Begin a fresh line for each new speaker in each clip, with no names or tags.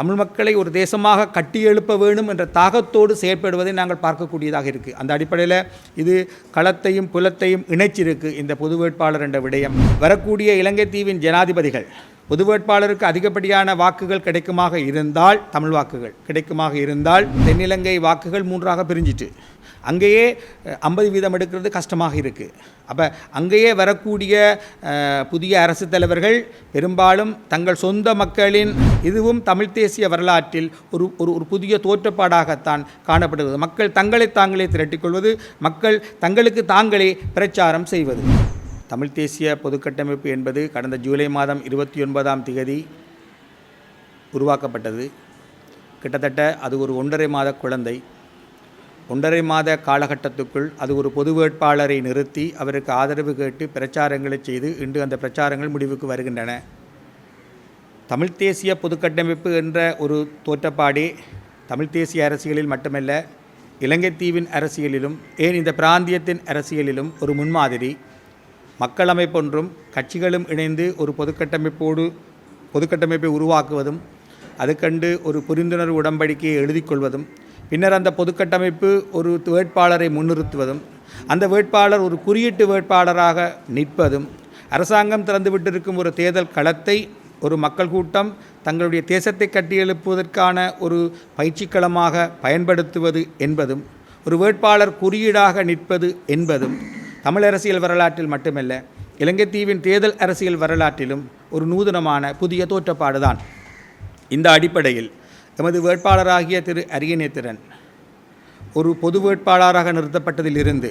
தமிழ் மக்களை ஒரு தேசமாக கட்டியெழுப்ப வேண்டும் என்ற தாகத்தோடு செயற்படுவதை நாங்கள் பார்க்கக்கூடியதாக இருக்குது அந்த அடிப்படையில் இது களத்தையும் புலத்தையும் இணைச்சிருக்கு இந்த பொது வேட்பாளர் என்ற விடயம். வரக்கூடிய இலங்கை தீவின் ஜனாதிபதிகள். பொது வேட்பாளருக்கு அதிகப்படியான வாக்குகள் கிடைக்குமாக இருந்தால் தமிழ் வாக்குகள் கிடைக்குமாக இருந்தால் தென்னிலங்கை வாக்குகள் மூன்றாக பிரிஞ்சிட்டு அங்கேயே ஐம்பது வீதம் எடுக்கிறது கஷ்டமாக இருக்குது அப்போ அங்கேயே வரக்கூடிய புதிய அரசு தலைவர்கள் பெரும்பாலும் தங்கள் சொந்த மக்களின் இதுவும் தமிழ் தேசிய வரலாற்றில் ஒரு ஒரு ஒரு புதிய தோற்றப்பாடாகத்தான் காணப்படுகிறது. மக்கள் தங்களை தாங்களே திரட்டிக்கொள்வது மக்கள் தங்களுக்கு தாங்களே பிரச்சாரம் செய்வது. தமிழ் தேசிய பொதுக்கட்டமைப்பு என்பது கடந்த ஜூலை மாதம் இருபத்தி ஒன்பதாம் திகதி உருவாக்கப்பட்டது. கிட்டத்தட்ட அது ஒரு ஒன்றரை மாத குழந்தை. ஒன்றரை மாத காலகட்டத்துக்குள் அது ஒரு பொது வேட்பாளரை நிறுத்தி அவருக்கு ஆதரவு கேட்டு பிரச்சாரங்களை செய்து இன்று அந்த பிரச்சாரங்கள் முடிவுக்கு வருகின்றன. தமிழ் தேசிய பொதுக்கட்டமைப்பு என்ற ஒரு தோற்றப்பாடே தமிழ் தேசிய அரசியலில் மட்டுமல்ல இலங்கை தீவின் அரசியலிலும் ஏன் இந்த பிராந்தியத்தின் அரசியலிலும் ஒரு முன்மாதிரி. மக்கள் அமைப்பொன்றும் கட்சிகளும் இணைந்து ஒரு பொதுக்கட்டமைப்போடு பொதுக்கட்டமைப்பை உருவாக்குவதும் அதுக்கண்டு ஒரு புரிந்துணர்வு உடன்படிக்கையை எழுதி கொள்வதும் பின்னர் அந்த பொதுக்கட்டமைப்பு ஒரு வேட்பாளரை முன்னிறுத்துவதும் அந்த வேட்பாளர் ஒரு குறியீட்டு வேட்பாளராக நிற்பதும் அரசாங்கம் திறந்துவிட்டிருக்கும் ஒரு தேர்தல் களத்தை ஒரு மக்கள் கூட்டம் தங்களுடைய தேசத்தை கட்டியெழுப்புவதற்கான ஒரு பயிற்சிக்களமாக பயன்படுத்துவது என்பதும் ஒரு வேட்பாளர் குறியீடாக நிற்பது என்பதும் தமிழ் அரசியல் வரலாற்றில் மட்டுமல்ல இலங்கை தீவின் தேர்தல் அரசியல் வரலாற்றிலும் ஒரு நூதனமான புதிய தோற்றப்பாடுதான். இந்த அடிப்படையில் எமது வேட்பாளராகிய திரு அரியநேத்திரன் ஒரு பொது வேட்பாளராக நிறுத்தப்பட்டதிலிருந்து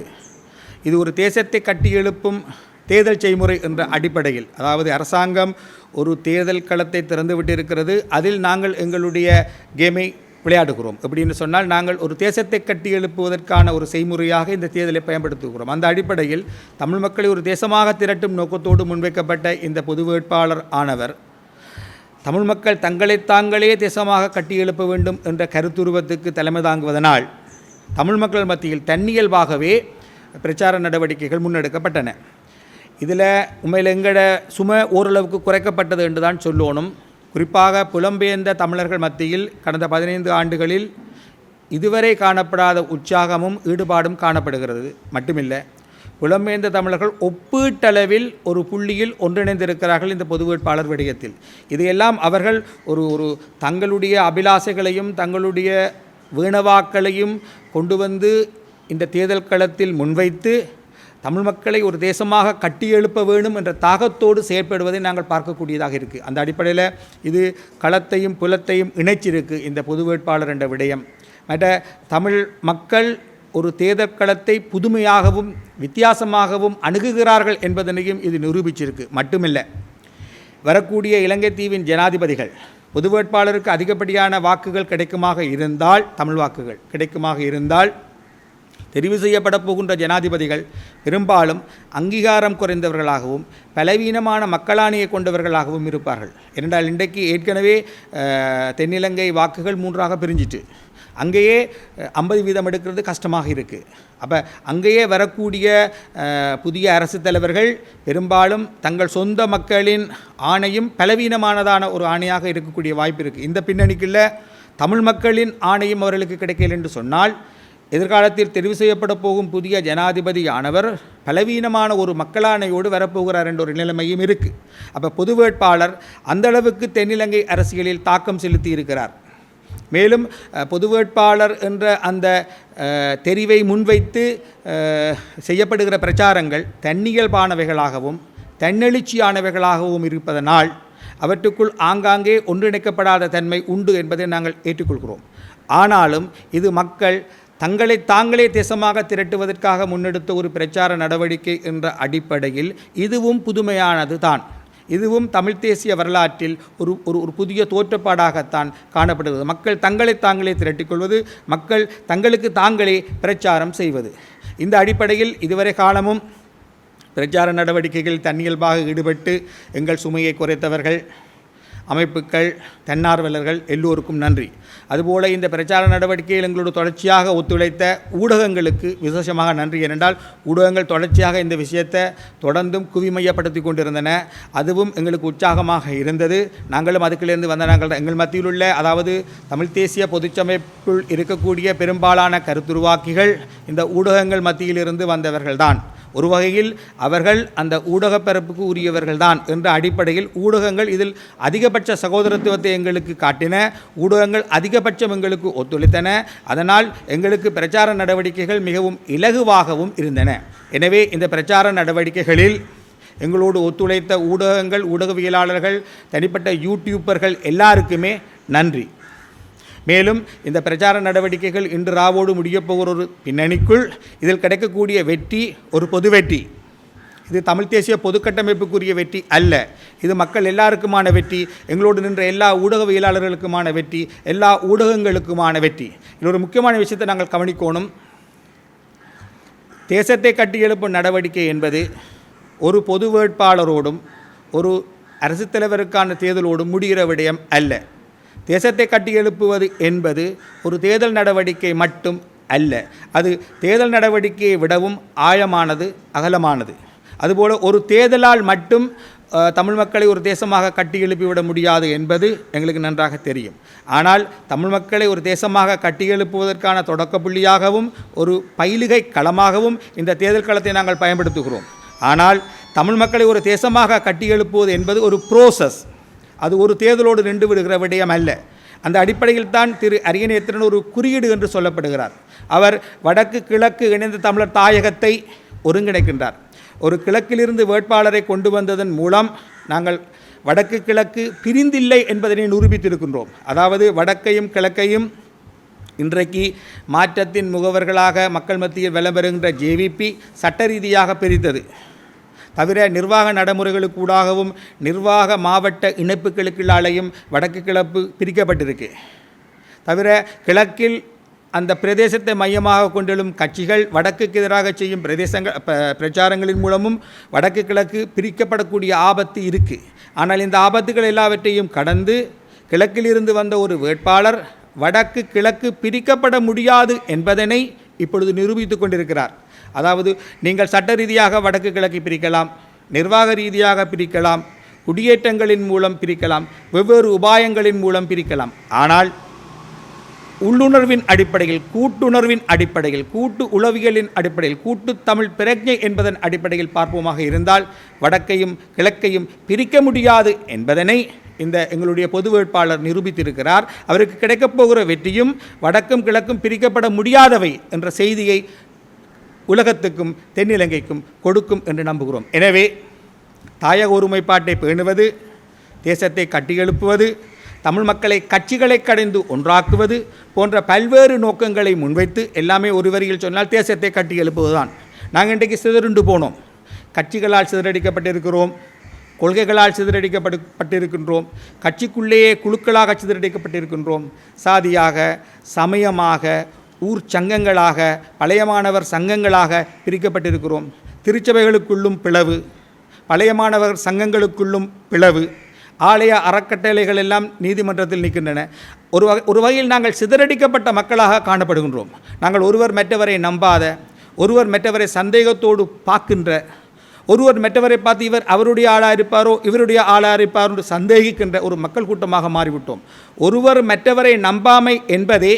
இது ஒரு தேசத்தை கட்டியெழுப்பும் தேர்தல் செய்முறை என்ற அடிப்படையில் அதாவது அரசாங்கம் ஒரு தேர்தல் களத்தை திறந்துவிட்டிருக்கிறது அதில் நாங்கள் எங்களுடைய கேமை விளையாடுகிறோம். எப்படின்னு சொன்னால் நாங்கள் ஒரு தேசத்தை கட்டி எழுப்புவதற்கான ஒரு செய்முறையாக இந்த தேர்தலை பயன்படுத்துகிறோம். அந்த அடிப்படையில் தமிழ் மக்களை ஒரு தேசமாக திரட்டும் நோக்கத்தோடு முன்வைக்கப்பட்ட இந்த பொது வேட்பாளர் ஆனவர் தமிழ் மக்கள் தங்களை தாங்களே தேசமாக கட்டியெழுப்ப வேண்டும் என்ற கருத்துருவத்துக்கு தலைமை தாங்குவதனால் தமிழ் மக்கள் மத்தியில் தன்னியல்பாகவே பிரச்சார நடவடிக்கைகள் முன்னெடுக்கப்பட்டன. இதில் உண்மையில் எங்களோட சுமை ஓரளவுக்கு குறைக்கப்பட்டது என்று தான் சொல்லணும். குறிப்பாக புலம்பெயர்ந்த தமிழர்கள் மத்தியில் கடந்த பதினைந்து ஆண்டுகளில் இதுவரை காணப்படாத உற்சாகமும் ஈடுபாடும் காணப்படுகிறது. மட்டுமில்லை புலம்பெயர்ந்த தமிழர்கள் ஒப்பீட்டளவில் ஒரு புள்ளியில் ஒன்றிணைந்திருக்கிறார்கள் இந்த பொது வேட்பாளர் விடயத்தில். இதையெல்லாம் அவர்கள் ஒரு ஒரு தங்களுடைய அபிலாசைகளையும் தங்களுடைய வீணவாக்களையும் கொண்டு வந்து இந்த தேர்தல் களத்தில் முன்வைத்து தமிழ் மக்களை ஒரு தேசமாக கட்டியெழுப்ப வேண்டும் என்ற தாகத்தோடு செயற்படுவதை நாங்கள் பார்க்கக்கூடியதாக இருக்குது அந்த அடிப்படையில் இது களத்தையும் புலத்தையும் இணைச்சிருக்கு இந்த பொது வேட்பாளர் என்ற விடயம். மற்ற தமிழ் மக்கள் ஒரு தேர்தல் களத்தை புதுமையாகவும் வித்தியாசமாகவும் அணுகுகிறார்கள் என்பதனையும் இது நிரூபிச்சிருக்கு. மட்டுமில்லை வரக்கூடிய இலங்கை தீவின் ஜனாதிபதிகள் பொது வேட்பாளருக்கு அதிகப்படியான வாக்குகள் கிடைக்குமாக இருந்தால் தமிழ் வாக்குகள் கிடைக்குமாக இருந்தால் தெரிவு செய்யப்பட போகின்ற ஜனாதிபதிகள் பெரும்பாலும் அங்கீகாரம் குறைந்தவர்களாகவும் பலவீனமான மக்களாணியை கொண்டவர்களாகவும் இருப்பார்கள். ஏனென்றால் இன்றைக்கு ஏற்கனவே தென்னிலங்கை வாக்குகள் மூன்றாக பிரிஞ்சிட்டு அங்கேயே ஐம்பது வீதம் எடுக்கிறது கஷ்டமாக இருக்குது அப்போ அங்கேயே வரக்கூடிய புதிய அரசு தலைவர்கள் பெரும்பாலும் தங்கள் சொந்த மக்களின் ஆணையும் பலவீனமானதான ஒரு ஆணையாக இருக்கக்கூடிய வாய்ப்பு இருக்குது இந்த பின்னணிக்குள்ள தமிழ் மக்களின் ஆணையும் அவர்களுக்கு கிடைக்கல என்று சொன்னால் எதிர்காலத்தில் தெரிவு செய்யப்பட போகும் புதிய ஜனாதிபதியானவர் பலவீனமான ஒரு மக்களாணையோடு வரப்போகிறார் என்ற ஒரு நிலைமையும் இருக்குது அப்போ பொது வேட்பாளர் அந்த அளவுக்கு தென்னிலங்கை அரசியலில் தாக்கம் செலுத்தி இருக்கிறார் மேலும் பொது வேட்பாளர் என்ற அந்த தெரிவை முன்வைத்து செய்யப்படுகிற பிரச்சாரங்கள் தன்னியல்பானவைகளாகவும் தன்னெழுச்சியானவைகளாகவும் இருப்பதனால் அவற்றுக்குள் ஆங்காங்கே ஒன்றிணைக்கப்படாத தன்மை உண்டு என்பதை நாங்கள் ஏற்றுக்கொள்கிறோம். ஆனாலும் இது மக்கள் தங்களை தாங்களே தேசமாக திரட்டுவதற்காக முன்னெடுத்த ஒரு பிரச்சார நடவடிக்கை என்ற அடிப்படையில் இதுவும் புதுமையானது தான் இதுவும் தமிழ் தேசிய வரலாற்றில் ஒரு ஒரு ஒரு புதிய தோற்றப்பாடாகத்தான் காணப்படுகிறது. மக்கள் தங்களை தாங்களே திரட்டிக்கொள்வது மக்கள் தங்களுக்கு தாங்களே பிரச்சாரம் செய்வது. இந்த அடிப்படையில் இதுவரை காலமும் பிரச்சார நடவடிக்கைகள் தன்னியல்பாக ஈடுபட்டு எங்கள் சுமையை குறைத்தவர்கள் அமைப்புகள் தன்னார்வலர்கள் எல்லோருக்கும் நன்றி. அதுபோல இந்த பிரச்சார நடவடிக்கையில் எங்களோடு தொடர்ச்சியாக ஒத்துழைத்த ஊடகங்களுக்கு விசேஷமாக நன்றி. ஏனென்றால் ஊடகங்கள் தொடர்ச்சியாக இந்த விஷயத்தை தொடர்ந்தும் குவிமையப்படுத்தி கொண்டிருந்தன. அதுவும் எங்களுக்கு உற்சாகமாக இருந்தது. நாங்களும் அதுக்கிலிருந்து வந்த நாங்கள் எங்கள் மத்தியில் உள்ள அதாவது தமிழ் தேசிய பொதுச்சமைப்புள் இருக்கக்கூடிய பெரும்பாலான கருத்துருவாக்கிகள் இந்த ஊடகங்கள் மத்தியிலிருந்து வந்தவர்கள்தான். ஒரு வகையில் அவர்கள் அந்த ஊடகப்பரப்புக்கு உரியவர்கள்தான் என்ற அடிப்படையில் ஊடகங்கள் இதில் அதிகபட்ச சகோதரத்துவத்தை எங்களுக்கு காட்டின ஊடகங்கள் அதிகபட்சம் எங்களுக்கு ஒத்துழைத்தன. அதனால் எங்களுக்கு பிரச்சார நடவடிக்கைகள் மிகவும் இலகுவாகவும் இருந்தன. எனவே இந்த பிரச்சார நடவடிக்கைகளில் எங்களோடு ஒத்துழைத்த ஊடகங்கள் ஊடகவியலாளர்கள் தனிப்பட்ட யூடியூப்பர்கள் எல்லாருக்குமே நன்றி. மேலும் இந்த பிரச்சார நடவடிக்கைகள் இன்று ராவோடு முடியப் போகிற ஒரு பின்னணிக்குள் இதில் கிடைக்கக்கூடிய வெற்றி ஒரு பொது வெற்றி. இது தமிழ் தேசிய பொதுக்கட்டமைப்புக்குரிய வெற்றி அல்ல. இது மக்கள் எல்லாருக்குமான வெற்றி. எங்களோடு நின்ற எல்லா ஊடகவியலாளர்களுக்குமான வெற்றி. எல்லா ஊடகங்களுக்குமான வெற்றி. இது ஒரு முக்கியமான விஷயத்தை நாங்கள் கவனிக்கணும். தேசத்தை கட்டியெழுப்பும் நடவடிக்கை என்பது ஒரு பொது வேட்பாளரோடும் ஒரு அரசு தலைவருக்கான தேர்தலோடும் முடிகிற விடயம் அல்ல. தேசத்தை கட்டியெழுப்புவது என்பது ஒரு தேர்தல் நடவடிக்கை மட்டும் அல்ல. அது தேர்தல் நடவடிக்கையை விடவும் ஆழமானது அகலமானது. அதுபோல் ஒரு தேர்தலால் மட்டும் தமிழ் மக்களை ஒரு தேசமாக கட்டியெழுப்பிவிட முடியாது என்பது எங்களுக்கு நன்றாக தெரியும். ஆனால் தமிழ் மக்களை ஒரு தேசமாக கட்டியெழுப்புவதற்கான தொடக்க புள்ளியாகவும் ஒரு பயிலுகை களமாகவும் இந்த தேர்தல் களத்தை நாங்கள் பயன்படுத்துகிறோம். ஆனால் தமிழ் மக்களை ஒரு தேசமாக கட்டியெழுப்புவது என்பது ஒரு ப்ரோசஸ் அது ஒரு தேர்தலோடு நின்று விடுகிற விடயம் அல்ல. அந்த அடிப்படையில் தான் திரு அரியநேத்திரன் ஒரு குறியீடு என்று சொல்லப்படுகிறார். அவர் வடக்கு கிழக்கு இணைந்த தமிழர் தாயகத்தை ஒருங்கிணைக்கின்றார். ஒரு கிழக்கிலிருந்து வேட்பாளரை கொண்டு வந்ததன் மூலம் நாங்கள் வடக்கு கிழக்கு பிரிந்தில்லை என்பதனை நிரூபித்திருக்கின்றோம். அதாவது வடக்கையும் கிழக்கையும் இன்றைக்கு மாற்றத்தின் முகவர்களாக மக்கள் மத்தியில் வலம் ஜேவிபி சட்ட ரீதியாக பிரித்தது தவிர நிர்வாக நடைமுறைகளுக்கூடாகவும் நிர்வாக மாவட்ட இணைப்புகளுக்குள்ளாலேயும் வடக்கு கிழப்பு பிரிக்கப்பட்டிருக்கு. தவிர கிழக்கில் அந்த பிரதேசத்தை மையமாக கொண்டெழும் கட்சிகள் வடக்குக்கு எதிராக செய்யும் பிரதேசங்கள் ப- பிரச்சாரங்களின் மூலமும் வடக்கு கிழக்கு பிரிக்கப்படக்கூடிய ஆபத்து இருக்குது ஆனால் இந்த ஆபத்துகள் எல்லாவற்றையும் கடந்து கிழக்கிலிருந்து வந்த ஒரு வேட்பாளர் வடக்கு கிழக்கு பிரிக்கப்பட முடியாது என்பதனை இப்பொழுது நிரூபித்து கொண்டிருக்கிறார். அதாவது நீங்கள் சட்ட ரீதியாக வடக்கு கிழக்கு பிரிக்கலாம் நிர்வாக ரீதியாக பிரிக்கலாம் குடியேற்றங்களின் மூலம் பிரிக்கலாம் வெவ்வேறு உபாயங்களின் மூலம் பிரிக்கலாம். ஆனால் உள்ளுணர்வின் அடிப்படையில் கூட்டுணர்வின் அடிப்படையில் கூட்டு உளவியலின் அடிப்படையில் கூட்டு தமிழ் பிரஜை என்பதன் அடிப்படையில் பார்ப்போமாக இருந்தால் வடக்கையும் கிழக்கையும் பிரிக்க முடியாது என்பதனை இந்த எங்களுடைய பொது வேட்பாளர் நிரூபித்திருக்கிறார். அவருக்கு கிடைக்கப் போகிற வெற்றியும் வடக்கும் கிழக்கும் பிரிக்கப்பட முடியாதவை என்ற செய்தியை உலகத்துக்கும் தென்னிலங்கைக்கும் கொடுக்கும் என்று நம்புகிறோம். எனவே தாயக ஒருமைப்பாட்டை பேணுவது தேசத்தை கட்டியெழுப்புவது தமிழ் மக்களை கட்சிகளை கடைந்து ஒன்றாக்குவது போன்ற பல்வேறு நோக்கங்களை முன்வைத்து எல்லாமே ஒரு வரியில் சொன்னால் தேசத்தை கட்டி எழுப்புவதுதான். நாங்கள் இன்றைக்கு சிதறுண்டு போனோம். கட்சிகளால் சிதறடிக்கப்பட்டிருக்கிறோம். கொள்கைகளால் சிதறடிக்கப்பட்டிருக்கின்றோம். கட்சிக்குள்ளேயே குழுக்களாக சிதறடிக்கப்பட்டிருக்கின்றோம். சாதியாக சமயமாக ஊர் சங்கங்களாக பழைய மாணவர் சங்கங்களாக பிரிக்கப்பட்டிருக்கிறோம். திருச்சபைகளுக்குள்ளும் பிளவு பழைய மாணவர் சங்கங்களுக்குள்ளும் பிளவு ஆலய அறக்கட்டளைகள் எல்லாம் நீதிமன்றத்தில் நிற்கின்றன. ஒரு வகை ஒரு வகையில் நாங்கள் சிதறடிக்கப்பட்ட மக்களாக காணப்படுகின்றோம். நாங்கள் ஒருவர் மற்றவரை நம்பாத ஒருவர் மற்றவரை சந்தேகத்தோடு பார்க்கின்ற ஒருவர் மற்றவரை பார்த்து இவர் அவருடைய ஆளாக இருப்பாரோ இவருடைய ஆளாக இருப்பாரோ என்று சந்தேகிக்கின்ற ஒரு மக்கள் கூட்டமாக மாறிவிட்டோம். ஒருவர் மற்றவரை நம்பாமை என்பதே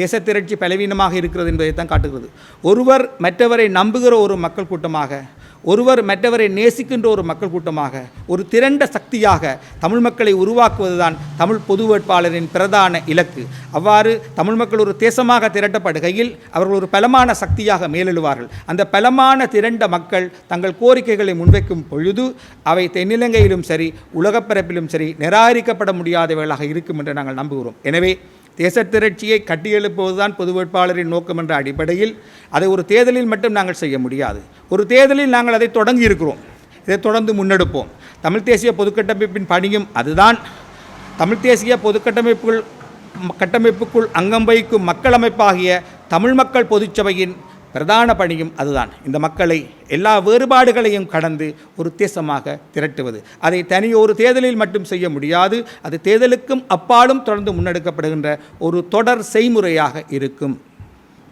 தேசத்திரட்சி பலவீனமாக இருக்கிறது என்பதை தான் காட்டுகிறது. ஒருவர் மற்றவரை நம்புகிற ஒரு மக்கள் கூட்டமாக ஒருவர் மற்றவரை நேசிக்கின்ற ஒரு மக்கள் கூட்டமாக ஒரு திரண்ட சக்தியாக தமிழ் மக்களை உருவாக்குவதுதான் தமிழ் பொது வேட்பாளரின் பிரதான இலக்கு. அவ்வாறு தமிழ் மக்கள் ஒரு தேசமாக திரட்டப்படுகையில் அவர்கள் ஒரு பலமான சக்தியாக மேலெழுவார்கள். அந்த பலமான திரண்ட மக்கள் தங்கள் கோரிக்கைகளை முன்வைக்கும் பொழுது அவை தென்னிலங்கையிலும் சரி உலகப்பரப்பிலும் சரி நிராகரிக்கப்பட முடியாதவைகளாக இருக்கும் என்று நாங்கள் நம்புகிறோம். எனவே தேசத்திரட்சியை கட்டியெழுப்புவதுதான் பொது வேட்பாளரின் நோக்கம் என்ற அடிப்படையில் அதை ஒரு தேர்தலில் மட்டும் நாங்கள் செய்ய முடியாது. ஒரு தேர்தலில் நாங்கள் அதை தொடங்கி இருக்கிறோம். இதை தொடர்ந்து முன்னெடுப்போம். தமிழ் தேசிய பொதுக்கட்டமைப்பின் பணியும் அதுதான். தமிழ் தேசிய பொதுக்கட்டமைப்புகள் கட்டமைப்புக்குள் அங்கம் வைக்கும் மக்கள் அமைப்பாகிய தமிழ் மக்கள் பொதுச்சபையின் பிரதான பணியும் அதுதான். இந்த மக்களை எல்லா வேறுபாடுகளையும் கடந்து ஒரு தேசமாக திரட்டுவது. அதை தனியொரு ஒரு தேர்தலில் மட்டும் செய்ய முடியாது. அது தேர்தலுக்கும் அப்பாலும் தொடர்ந்து முன்னெடுக்கப்படுகின்ற ஒரு தொடர் செய்முறையாக இருக்கும்.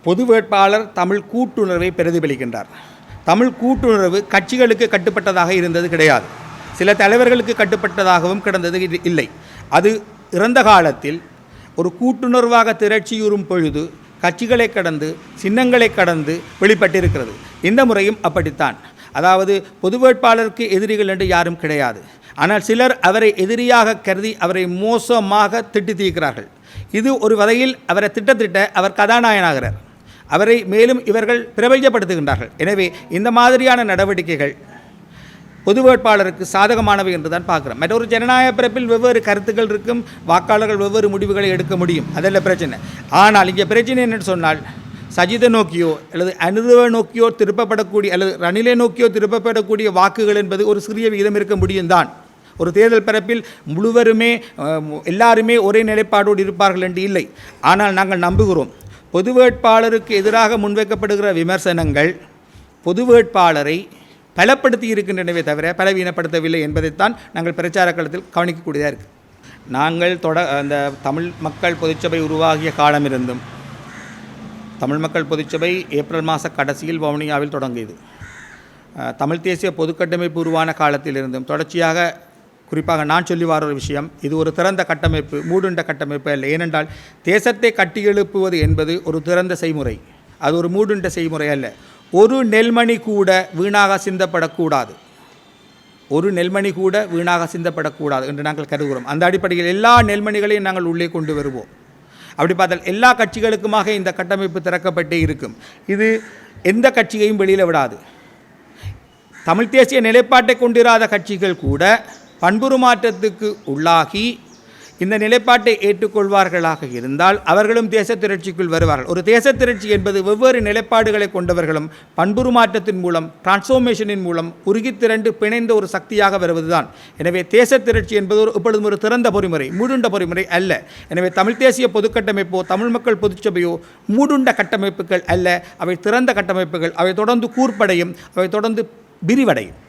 பொது வேட்பாளர் தமிழ் கூட்டுணர்வை பிரதிபலிக்கின்றார். தமிழ் கூட்டுணர்வு கட்சிகளுக்கு கட்டுப்பட்டதாக இருந்தது கிடையாது. சில தலைவர்களுக்கு கட்டுப்பட்டதாகவும் கிடந்தது இது இல்லை. அது இறந்த காலத்தில் ஒரு கூட்டுணர்வாக திரட்சியுறும் பொழுது கட்சிகளை கடந்து சின்னங்களை கடந்து வெளிப்பட்டிருக்கிறது. இந்த முறையும் அப்படித்தான். அதாவது பொது வேட்பாளருக்கு எதிரிகள் என்று யாரும் கிடையாது. ஆனால் சிலர் அவரை எதிரியாக கருதி அவரை மோசமாக திட்டி தீர்க்கிறார்கள். இது ஒரு வகையில் அவரை திட்டத்திட்ட அவர் கதாநாயகனாகிறார். அவரை மேலும் இவர்கள் பிரபஞ்சப்படுத்துகின்றார்கள் எனவே இந்த மாதிரியான நடவடிக்கைகள் பொது வேட்பாளருக்கு சாதகமானவை என்று தான் பார்க்குறோம். மற்றொரு ஜனநாயக பிறப்பில் வெவ்வேறு கருத்துக்கள் இருக்கும் வாக்காளர்கள் வெவ்வேறு முடிவுகளை எடுக்க முடியும். அதில் பிரச்சனை. ஆனால் இங்கே பிரச்சனை என்னன்னு சொன்னால் சஜித நோக்கியோ அல்லது அனுதவ நோக்கியோ திருப்பப்படக்கூடிய அல்லது ரணிலை நோக்கியோ திருப்பப்படக்கூடிய வாக்குகள் என்பது ஒரு சிறிய விகிதம் இருக்க முடியும் தான். ஒரு தேர்தல் பரப்பில் முழுவருமே எல்லாருமே ஒரே நிலைப்பாடோடு இருப்பார்கள் என்று இல்லை. ஆனால் நாங்கள் நம்புகிறோம் பொது வேட்பாளருக்கு எதிராக முன்வைக்கப்படுகிற விமர்சனங்கள் பொது வேட்பாளரை பலப்படுத்தி இருக்கின்றனவே தவிர பலவீனப்படுத்தவில்லை என்பதைத்தான் நாங்கள் பிரச்சார களத்தில் கவனிக்கக்கூடியதாக இருக்குது நாங்கள் தொட அந்த தமிழ் மக்கள் பொதுச்சபை உருவாகிய காலம் இருந்தும் தமிழ் மக்கள் பொதுச்சபை ஏப்ரல் மாத கடைசியில் வவுனியாவில் தொடங்கியது. தமிழ் தேசிய பொதுக்கட்டமைப்பு உருவான காலத்திலிருந்தும் தொடர்ச்சியாக குறிப்பாக நான் சொல்லி வர ஒரு விஷயம் இது ஒரு திறந்த கட்டமைப்பு மூடுண்ட கட்டமைப்பு அல்ல. ஏனென்றால் தேசத்தை கட்டியெழுப்புவது என்பது ஒரு திறந்த செய்முறை. அது ஒரு மூடுண்ட செய்முறை அல்ல. ஒரு நெல்மணி கூட வீணாக சிந்தப்படக்கூடாது. ஒரு நெல்மணி கூட வீணாக சிந்தப்படக்கூடாது என்று நாங்கள் கருதுகிறோம். அந்த அடிப்படையில் எல்லா நெல்மணிகளையும் நாங்கள் உள்ளே கொண்டு வருவோம். அப்படி பார்த்தால் எல்லா கட்சிகளுக்குமாக இந்த கட்டமைப்பு திறக்கப்பட்டே இருக்கும். இது எந்த கட்சியையும் வெளியில் விடாது. தமிழ் தேசிய நிலைப்பாட்டை கொண்டிராத கட்சிகள் கூட பண்புரு மாற்றத்துக்கு உள்ளாகி இந்த நிலைப்பாட்டை ஏற்றுக்கொள்வார்களாக இருந்தால் அவர்களும் தேச திரட்சிக்குள் வருவார்கள். ஒரு தேச திரட்சி என்பது வெவ்வேறு நிலைப்பாடுகளை கொண்டவர்களும் பண்புருமாற்றத்தின் மூலம் டிரான்ஸ்ஃபார்மேஷனின் மூலம் உருகி திரண்டு பிணைந்த ஒரு சக்தியாக வருவதுதான். எனவே தேச திரட்சி என்பது ஒரு இப்பொழுதும் ஒரு திறந்த பொறிமுறை மூடுண்ட பொறிமுறை அல்ல. எனவே தமிழ் தேசிய பொதுக்கட்டமைப்போ தமிழ் மக்கள் பொதுச்சபையோ மூடுண்ட கட்டமைப்புகள் அல்ல. அவை திறந்த கட்டமைப்புகள் அவை தொடர்ந்து கூர்ப்படையும் அவை தொடர்ந்து விரிவடையும்.